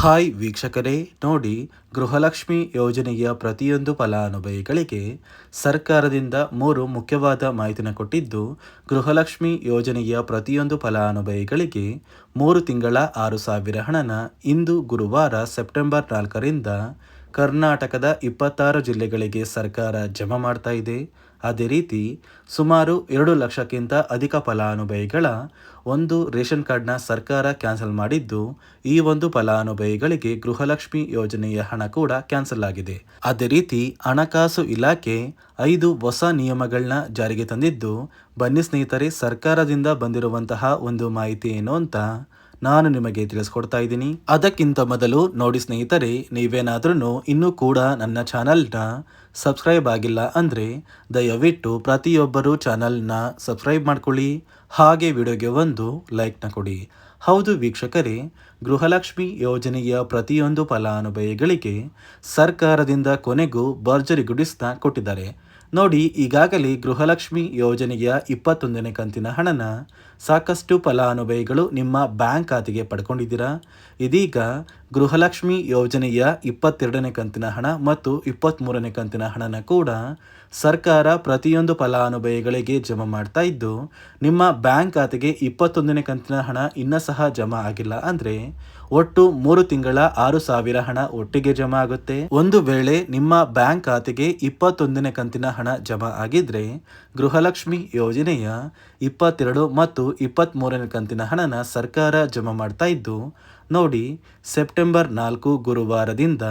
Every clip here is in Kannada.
ಹಾಯ್ ವೀಕ್ಷಕರೇ, ನೋಡಿ ಗೃಹಲಕ್ಷ್ಮಿ ಯೋಜನೆಯ ಪ್ರತಿಯೊಂದು ಫಲಾನುಭವಿಗಳಿಗೆ ಸರ್ಕಾರದಿಂದ ಮೂರು ಮುಖ್ಯವಾದ ಮಾಹಿತಿನ ಕೊಟ್ಟಿದ್ದು, ಗೃಹಲಕ್ಷ್ಮಿ ಯೋಜನೆಯ ಪ್ರತಿಯೊಂದು ಫಲಾನುಭವಿಗಳಿಗೆ ಮೂರು ತಿಂಗಳ ಆರು ಸಾವಿರ ಹಣನ ಇಂದು ಗುರುವಾರ ಸೆಪ್ಟೆಂಬರ್ ನಾಲ್ಕರಿಂದ ಕರ್ನಾಟಕದ ಇಪ್ಪತ್ತಾರು ಜಿಲ್ಲೆಗಳಿಗೆ ಸರ್ಕಾರ ಜಮಾ ಮಾಡ್ತಾ ಇದೆ. ಅದೇ ರೀತಿ ಸುಮಾರು ಎರಡು ಲಕ್ಷಕ್ಕಿಂತ ಅಧಿಕ ಫಲಾನುಭವಿಗಳ ಒಂದು ರೇಷನ್ ಕಾರ್ಡ್ನ ಸರ್ಕಾರ ಕ್ಯಾನ್ಸಲ್ ಮಾಡಿದ್ದು, ಈ ಒಂದು ಫಲಾನುಭವಿಗಳಿಗೆ ಗೃಹಲಕ್ಷ್ಮಿ ಯೋಜನೆಯ ಹಣ ಕೂಡ ಕ್ಯಾನ್ಸಲ್ ಆಗಿದೆ. ಅದೇ ರೀತಿ ಹಣಕಾಸು ಇಲಾಖೆ ಐದು ಹೊಸ ನಿಯಮಗಳನ್ನ ಜಾರಿಗೆ ತಂದಿದ್ದು, ಬನ್ನಿ ಸ್ನೇಹಿತರೆ, ಸರ್ಕಾರದಿಂದ ಬಂದಿರುವಂತಹ ಒಂದು ಮಾಹಿತಿ ಏನು ಅಂತ ನಾನು ನಿಮಗೆ ತಿಳಿಸ್ಕೊಡ್ತಾ ಇದ್ದೀನಿ. ಅದಕ್ಕಿಂತ ಮೊದಲು ನೋಡಿ ಸ್ನೇಹಿತರೆ ನೀವೇನಾದ್ರೂ ಇನ್ನೂ ಕೂಡ ನನ್ನ ಚಾನಲ್ನ ಸಬ್ಸ್ಕ್ರೈಬ್ ಆಗಿಲ್ಲ ಅಂದರೆ ದಯವಿಟ್ಟು ಪ್ರತಿಯೊಬ್ಬರು ಚಾನಲ್ನ ಸಬ್ಸ್ಕ್ರೈಬ್ ಮಾಡ್ಕೊಳ್ಳಿ. ಹಾಗೆ ವಿಡಿಯೋಗೆ ಒಂದು ಲೈಕ್ನ ಕೊಡಿ. ಹೌದು ವೀಕ್ಷಕರೇ, ಗೃಹಲಕ್ಷ್ಮಿ ಯೋಜನೆಯ ಪ್ರತಿಯೊಂದು ಫಲಾನುಭವಿಗಳಿಗೆ ಸರ್ಕಾರದಿಂದ ಕೊನೆಗೂ ಭರ್ಜರಿ ಗುಡಿಸ್ತಾ ಕೊಟ್ಟಿದ್ದಾರೆ. ನೋಡಿ, ಈಗಾಗಲೇ ಗೃಹಲಕ್ಷ್ಮಿ ಯೋಜನೆಯ ಇಪ್ಪತ್ತೊಂದನೇ ಕಂತಿನ ಹಣನ ಸಾಕಷ್ಟು ಫಲಾನುಭವಿಗಳು ನಿಮ್ಮ ಬ್ಯಾಂಕ್ ಖಾತೆಗೆ ಪಡ್ಕೊಂಡಿದ್ದೀರಾ? ಇದೀಗ ಗೃಹಲಕ್ಷ್ಮಿ ಯೋಜನೆಯ ಇಪ್ಪತ್ತೆರಡನೇ ಕಂತಿನ ಹಣ ಮತ್ತು ಇಪ್ಪತ್ತ್ಮೂರನೇ ಕಂತಿನ ಹಣನ ಕೂಡ ಸರ್ಕಾರ ಪ್ರತಿಯೊಂದು ಫಲಾನುಭವಿಗಳಿಗೆ ಜಮಾ ಮಾಡ್ತಾ ಇದ್ದು, ನಿಮ್ಮ ಬ್ಯಾಂಕ್ ಖಾತೆಗೆ ಇಪ್ಪತ್ತೊಂದನೇ ಕಂತಿನ ಹಣ ಇನ್ನೂ ಸಹ ಜಮಾ ಆಗಿಲ್ಲ ಅಂದರೆ ಒಟ್ಟು ಮೂರು ತಿಂಗಳ ಆರು ಸಾವಿರ ಹಣ ಒಟ್ಟಿಗೆ ಜಮಾ ಆಗುತ್ತೆ. ಒಂದು ವೇಳೆ ನಿಮ್ಮ ಬ್ಯಾಂಕ್ ಖಾತೆಗೆ ಇಪ್ಪತ್ತೊಂದನೇ ಕಂತಿನ ಹಣ ಜಮಾ ಆಗಿದ್ರೆ, ಗೃಹಲಕ್ಷ್ಮಿ ಯೋಜನೆಯ ಇಪ್ಪತ್ತೆರಡು ಮತ್ತು ಇಪ್ಪತ್ತ್ ಮೂರನೇ ಕಂತಿನ ಹಣನ ಸರ್ಕಾರ ಜಮಾ ಮಾಡ್ತಾ ಇದ್ದು, ನೋಡಿ ಸೆಪ್ಟೆಂಬರ್ ನಾಲ್ಕು ಗುರುವಾರದಿಂದ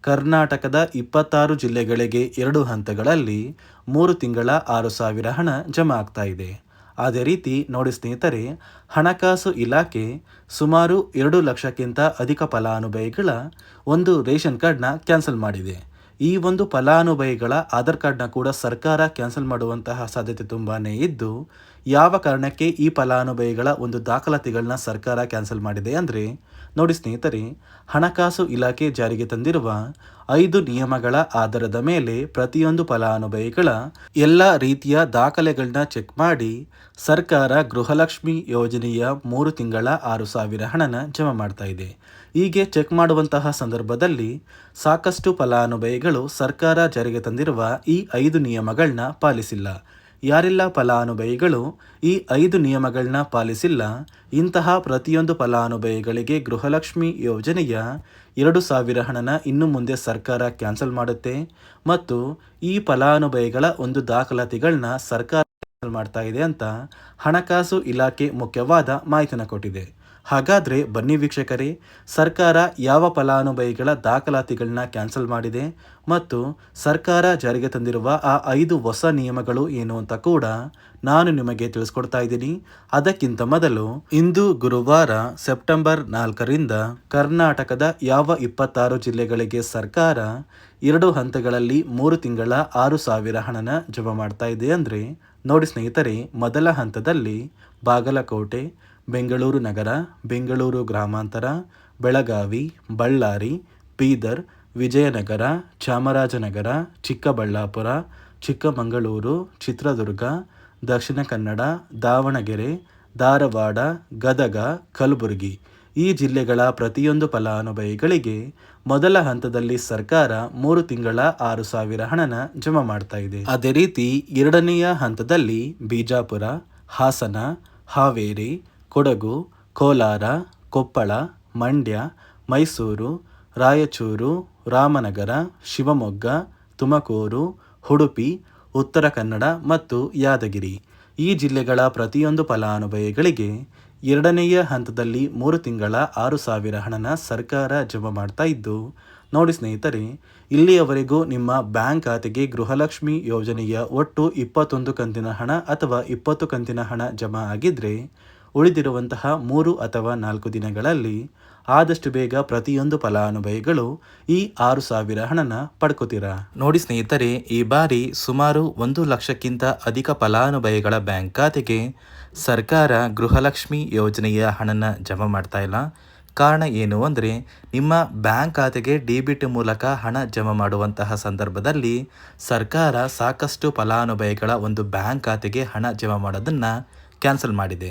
ಕರ್ನಾಟಕದ ಇಪ್ಪತ್ತಾರು ಜಿಲ್ಲೆಗಳಿಗೆ ಎರಡು ಹಂತಗಳಲ್ಲಿ ಮೂರು ತಿಂಗಳ ಆರು ಸಾವಿರ ಹಣ ಜಮಾ ಆಗ್ತಾ ಇದೆ. ಅದೇ ರೀತಿ ನೋಡಿ ಸ್ನೇಹಿತರೆ, ಹಣಕಾಸು ಇಲಾಖೆ ಸುಮಾರು ಎರಡು ಲಕ್ಷಕ್ಕಿಂತ ಅಧಿಕ ಫಲಾನುಭವಿಗಳ ಒಂದು ರೇಷನ್ ಕಾರ್ಡ್ನ ಕ್ಯಾನ್ಸಲ್ ಮಾಡಿದೆ. ಈ ಒಂದು ಫಲಾನುಭವಿಗಳ ಆಧಾರ್ ಕಾರ್ಡ್ನ ಕೂಡ ಸರ್ಕಾರ ಕ್ಯಾನ್ಸಲ್ ಮಾಡುವಂತಹ ಸಾಧ್ಯತೆ ತುಂಬಾ ಇದ್ದು ಯಾವ ಕಾರಣಕ್ಕೆ ಈ ಫಲಾನುಭವಿಗಳ ಒಂದು ದಾಖಲಾತಿಗಳನ್ನ ಸರ್ಕಾರ ಕ್ಯಾನ್ಸಲ್ ಮಾಡಿದೆ ಅಂದರೆ, ನೋಡಿ ಸ್ನೇಹಿತರೆ, ಹಣಕಾಸು ಇಲಾಖೆ ಜಾರಿಗೆ ತಂದಿರುವ ಐದು ನಿಯಮಗಳ ಆಧಾರದ ಮೇಲೆ ಪ್ರತಿಯೊಂದು ಫಲಾನುಭವಿಗಳ ಎಲ್ಲ ರೀತಿಯ ದಾಖಲೆಗಳನ್ನ ಚೆಕ್ ಮಾಡಿ ಸರ್ಕಾರ ಗೃಹಲಕ್ಷ್ಮಿ ಯೋಜನೆಯ ಮೂರು ತಿಂಗಳ ಆರು ಸಾವಿರ ಹಣನ ಜಮಾ ಮಾಡ್ತಾ ಇದೆ. ಹೀಗೆ ಚೆಕ್ ಮಾಡುವಂತಹ ಸಂದರ್ಭದಲ್ಲಿ ಸಾಕಷ್ಟು ಫಲಾನುಭವಿಗಳು ಸರ್ಕಾರ ಜಾರಿಗೆ ತಂದಿರುವ ಈ ಐದು ನಿಯಮಗಳನ್ನ ಪಾಲಿಸಿಲ್ಲ. ಯಾರೆಲ್ಲ ಫಲಾನುಭವಿಗಳು ಈ ಐದು ನಿಯಮಗಳನ್ನ ಪಾಲಿಸಿಲ್ಲ. ಇಂತಹ ಪ್ರತಿಯೊಂದು ಫಲಾನುಭವಿಗಳಿಗೆ ಗೃಹಲಕ್ಷ್ಮಿ ಯೋಜನೆಯ ಎರಡು ಸಾವಿರ ಹಣನ ಇನ್ನು ಮುಂದೆ ಸರ್ಕಾರ ಕ್ಯಾನ್ಸಲ್ ಮಾಡುತ್ತೆ. ಮತ್ತು ಈ ಫಲಾನುಭವಿಗಳ ಒಂದು ದಾಖಲಾತಿಗಳನ್ನ ಸರ್ಕಾರ ಕ್ಯಾನ್ಸಲ್ ಮಾಡ್ತಾ ಇದೆ ಅಂತ ಹಣಕಾಸು ಇಲಾಖೆ ಮುಖ್ಯವಾದ ಮಾಹಿತಿನ ಕೊಟ್ಟಿದೆ. ಹಾಗಾದರೆ ಬನ್ನಿ ವೀಕ್ಷಕರೇ, ಸರ್ಕಾರ ಯಾವ ಫಲಾನುಭವಿಗಳ ದಾಖಲಾತಿಗಳನ್ನ ಕ್ಯಾನ್ಸಲ್ ಮಾಡಿದೆ ಮತ್ತು ಸರ್ಕಾರ ಜಾರಿಗೆ ತಂದಿರುವ ಆ ಐದು ಹೊಸ ನಿಯಮಗಳು ಏನು ಅಂತ ಕೂಡ ನಾನು ನಿಮಗೆ ತಿಳಿಸ್ಕೊಡ್ತಾ ಇದ್ದೀನಿ. ಅದಕ್ಕಿಂತ ಮೊದಲು ಇಂದು ಗುರುವಾರ ಸೆಪ್ಟೆಂಬರ್ ನಾಲ್ಕರಿಂದ ಕರ್ನಾಟಕದ ಯಾವ ಇಪ್ಪತ್ತಾರು ಜಿಲ್ಲೆಗಳಿಗೆ ಸರ್ಕಾರ ಎರಡು ಹಂತಗಳಲ್ಲಿ ಮೂರು ತಿಂಗಳ ಆರು ಸಾವಿರ ಹಣನ ಜಮಾ ಮಾಡ್ತಾ ಇದೆ ಅಂದರೆ, ನೋಡಿ ಸ್ನೇಹಿತರೆ, ಮೊದಲ ಹಂತದಲ್ಲಿ ಬಾಗಲಕೋಟೆ ಬೆಂಗಳೂರು ನಗರ, ಬೆಂಗಳೂರು ಗ್ರಾಮಾಂತರ, ಬೆಳಗಾವಿ, ಬಳ್ಳಾರಿ, ಬೀದರ್, ವಿಜಯನಗರ, ಚಾಮರಾಜನಗರ, ಚಿಕ್ಕಬಳ್ಳಾಪುರ, ಚಿಕ್ಕಮಗಳೂರು, ಚಿತ್ರದುರ್ಗ, ದಕ್ಷಿಣ ಕನ್ನಡ, ದಾವಣಗೆರೆ, ಧಾರವಾಡ, ಗದಗ, ಕಲಬುರಗಿ. ಈ ಜಿಲ್ಲೆಗಳ ಪ್ರತಿಯೊಂದು ಫಲಾನುಭವಿಗಳಿಗೆ ಮೊದಲ ಹಂತದಲ್ಲಿ ಸರ್ಕಾರ ಮೂರು ತಿಂಗಳ ಆರು ಸಾವಿರ ಹಣನ ಜಮಾ ಮಾಡ್ತಾ ಇದೆ. ಅದೇ ರೀತಿ ಎರಡನೆಯ ಹಂತದಲ್ಲಿ ಬಿಜಾಪುರ, ಹಾಸನ, ಹಾವೇರಿ ಕೊಡಗು, ಕೋಲಾರ, ಕೊಪ್ಪಳ, ಮಂಡ್ಯ, ಮೈಸೂರು, ರಾಯಚೂರು, ರಾಮನಗರ, ಶಿವಮೊಗ್ಗ, ತುಮಕೂರು, ಉಡುಪಿ, ಉತ್ತರ ಕನ್ನಡ ಮತ್ತು ಯಾದಗಿರಿ. ಈ ಜಿಲ್ಲೆಗಳ ಪ್ರತಿಯೊಂದು ಫಲಾನುಭವಿಗಳಿಗೆ ಎರಡನೆಯ ಹಂತದಲ್ಲಿ ಮೂರು ತಿಂಗಳ ಆರು ಸಾವಿರ ಹಣನ ಸರ್ಕಾರ ಜಮಾ ಮಾಡ್ತಾ ಇದ್ದು, ನೋಡಿ ಸ್ನೇಹಿತರೆ, ಇಲ್ಲಿಯವರೆಗೂ ನಿಮ್ಮ ಬ್ಯಾಂಕ್ ಖಾತೆಗೆ ಗೃಹಲಕ್ಷ್ಮಿ ಯೋಜನೆಯ ಒಟ್ಟು ಇಪ್ಪತ್ತೊಂದು ಕಂತಿನ ಹಣ ಅಥವಾ ಇಪ್ಪತ್ತು ಕಂತಿನ ಹಣ ಜಮಾ ಆಗಿದ್ರೆ ಉಳಿದಿರುವಂತಹ ಮೂರು ಅಥವಾ ನಾಲ್ಕು ದಿನಗಳಲ್ಲಿ ಆದಷ್ಟು ಬೇಗ ಪ್ರತಿಯೊಂದು ಫಲಾನುಭವಿಗಳು ಈ ಆರು ಸಾವಿರ ಹಣನ ಪಡ್ಕೋತೀರಾ? ನೋಡಿ ಸ್ನೇಹಿತರೆ, ಈ ಬಾರಿ ಸುಮಾರು ಒಂದು ಲಕ್ಷಕ್ಕಿಂತ ಅಧಿಕ ಫಲಾನುಭವಿಗಳ ಬ್ಯಾಂಕ್ ಖಾತೆಗೆ ಸರ್ಕಾರ ಗೃಹಲಕ್ಷ್ಮಿ ಯೋಜನೆಯ ಹಣನ ಜಮಾ ಮಾಡ್ತಾ ಇಲ್ಲ. ಕಾರಣ ಏನು ಅಂದರೆ, ನಿಮ್ಮ ಬ್ಯಾಂಕ್ ಖಾತೆಗೆ ಡಿಬಿಟ್ ಮೂಲಕ ಹಣ ಜಮಾ ಮಾಡುವಂತಹ ಸಂದರ್ಭದಲ್ಲಿ ಸರ್ಕಾರ ಸಾಕಷ್ಟು ಫಲಾನುಭವಿಗಳ ಒಂದು ಬ್ಯಾಂಕ್ ಖಾತೆಗೆ ಹಣ ಜಮಾ ಮಾಡೋದನ್ನು ಕ್ಯಾನ್ಸಲ್ ಮಾಡಿದೆ.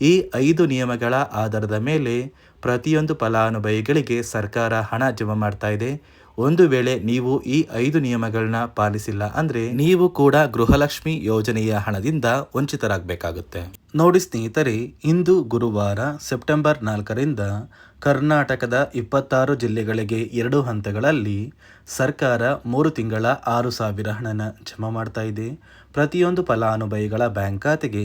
ಈ ಐದು ನಿಯಮಗಳ ಆಧಾರದ ಮೇಲೆ ಪ್ರತಿಯೊಂದು ಫಲಾನುಭವಿಗಳಿಗೆ ಸರ್ಕಾರ ಹಣ ಜಮಾ ಮಾಡ್ತಾ ಇದೆ. ಒಂದು ವೇಳೆ ನೀವು ಈ ಐದು ನಿಯಮಗಳನ್ನ ಪಾಲಿಸಿಲ್ಲ ಅಂದರೆ ನೀವು ಕೂಡ ಗೃಹಲಕ್ಷ್ಮಿ ಯೋಜನೆಯ ಹಣದಿಂದ ವಂಚಿತರಾಗಬೇಕಾಗುತ್ತೆ. ನೋಡಿ ಸ್ನೇಹಿತರೆ, ಇಂದು ಗುರುವಾರ ಸೆಪ್ಟೆಂಬರ್ ನಾಲ್ಕರಿಂದ ಕರ್ನಾಟಕದ ಇಪ್ಪತ್ತಾರು ಜಿಲ್ಲೆಗಳಿಗೆ ಎರಡು ಹಂತಗಳಲ್ಲಿ ಸರ್ಕಾರ ಮೂರು ತಿಂಗಳ ಆರು ಸಾವಿರ ಹಣನ ಜಮಾ ಮಾಡ್ತಾ ಇದೆ. ಪ್ರತಿಯೊಂದು ಫಲಾನುಭವಿಗಳ ಬ್ಯಾಂಕ್ ಖಾತೆಗೆ